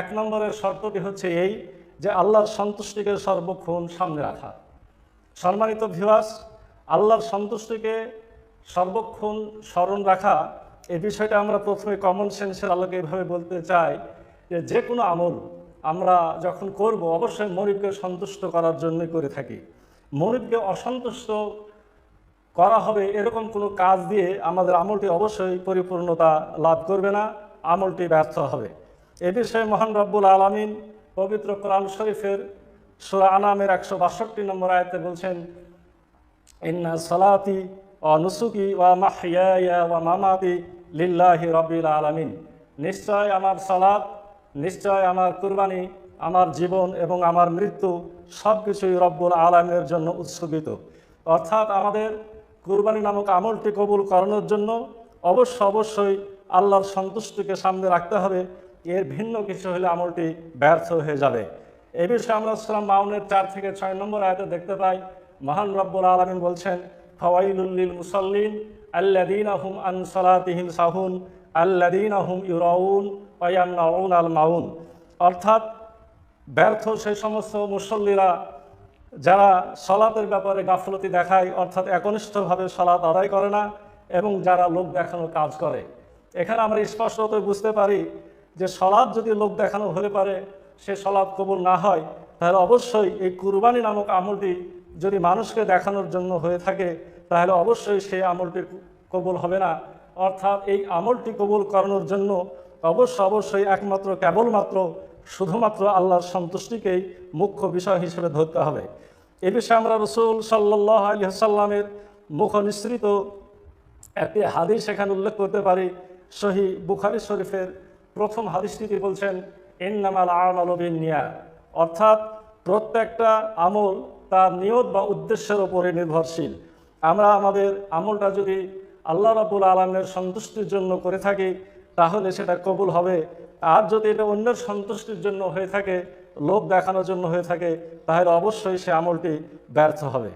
এক নম্বরের শর্তটি হচ্ছে এই যে আল্লাহর সন্তুষ্টিকে সর্বক্ষণ সামনে রাখা। সম্মানিত ভিওয়াস আল্লাহর সন্তুষ্টিকে সর্বক্ষণ স্মরণ রাখা এই বিষয়টা আমরা প্রথমে কমন সেন্সের আলোকে এইভাবে বলতে চাই যে যে কোনো আমল আমরা যখন করব, অবশ্যই মরিবকে সন্তুষ্ট করার জন্যই করে থাকি। মরিবকে অসন্তুষ্ট করা হবে এরকম কোনো কাজ দিয়ে আমাদের আমলটি অবশ্যই পরিপূর্ণতা লাভ করবে না, আমলটি ব্যর্থ হবে। এ বিষয়ে মহান রব্বুল আলমিন পবিত্র কোরআন শরীফের সুরা আনামের একশো বাষট্টি নম্বর আয়তে বলছেন, ইন্না সলাতি ও নুসুকি ওয়া মাহিয়া ওয়া মামাতি লিল্লাহি রব্বিল আলামিন। নিশ্চয় আমার সালাত, নিশ্চয় আমার কুরবানি, আমার জীবন এবং আমার মৃত্যু সব কিছুই রব্বুল আলমের জন্য উৎসর্গিত। অর্থাৎ আমাদের কুরবানি নামক আমলটি কবুল করানোর জন্য অবশ্য অবশ্যই আল্লাহর সন্তুষ্টিকে সামনে রাখতে হবে। এর ভিন্ন কিছু হলে আমলটি ব্যর্থ হয়ে যাবে। এ বিষয়ে আমরা সালাম মাউনের চার থেকে ছয় নম্বর আয়তে দেখতে পাই, মহান রব্বুল আলমিন বলছেন ফওয়াইলুল্লিল মুসল্লিন আল্লাদিন আহুম আন সালাতিহিম সাহুন আল্লাদিন আহুম ইউরাউন ওয়ায়ান্নাউন আল মাউন। অর্থাৎ ব্যর্থ সেই সমস্ত মুসল্লিরা যারা সলাতের ব্যাপারে গাফলতি দেখায়, অর্থাৎ একনিষ্ঠভাবে সলাত আদায় করে না এবং যারা লোক দেখানো কাজ করে। এখানে আমরা স্পষ্টত বুঝতে পারি যে সলাৎ যদি লোক দেখানো হতে পারে, সে সলাৎ কবুল না হয়, তাহলে অবশ্যই এই কুরবানি নামক আমলটি যদি মানুষকে দেখানোর জন্য হয়ে থাকে, তাহলে অবশ্যই সেই আমলটি কবুল হবে না। অর্থাৎ এই আমলটি কবুল করানোর জন্য অবশ্য অবশ্যই একমাত্র, কেবলমাত্র, শুধুমাত্র আল্লাহর সন্তুষ্টিকেই মুখ্য বিষয় হিসেবে ধরতে হবে। এ বিষয়ে আমরা রসুল সাল্লাহ আলী সাল্লামের মুখ নিঃসৃত একটি হাদিস সেখানে উল্লেখ করতে পারি সহি বুখারি শরীফের প্রথম হাদিসটিতে বলছেন, ইন্নামাল আমালবিন নিয়া অর্থাৎ প্রত্যেকটা আমল তার নিয়ত বা উদ্দেশ্যের ওপরে নির্ভরশীল। আমরা আমাদের আমলটা যদি আল্লাহ রাবুল আলমের সন্তুষ্টির জন্য করে থাকি, তাহলে সেটা কবুল হবে। আর যদি এটা অন্যের সন্তুষ্টির জন্য হয়ে থাকে, লোভ দেখানোর জন্য হয়ে থাকে, তাহলে অবশ্যই সে আমলটি ব্যর্থ হবে।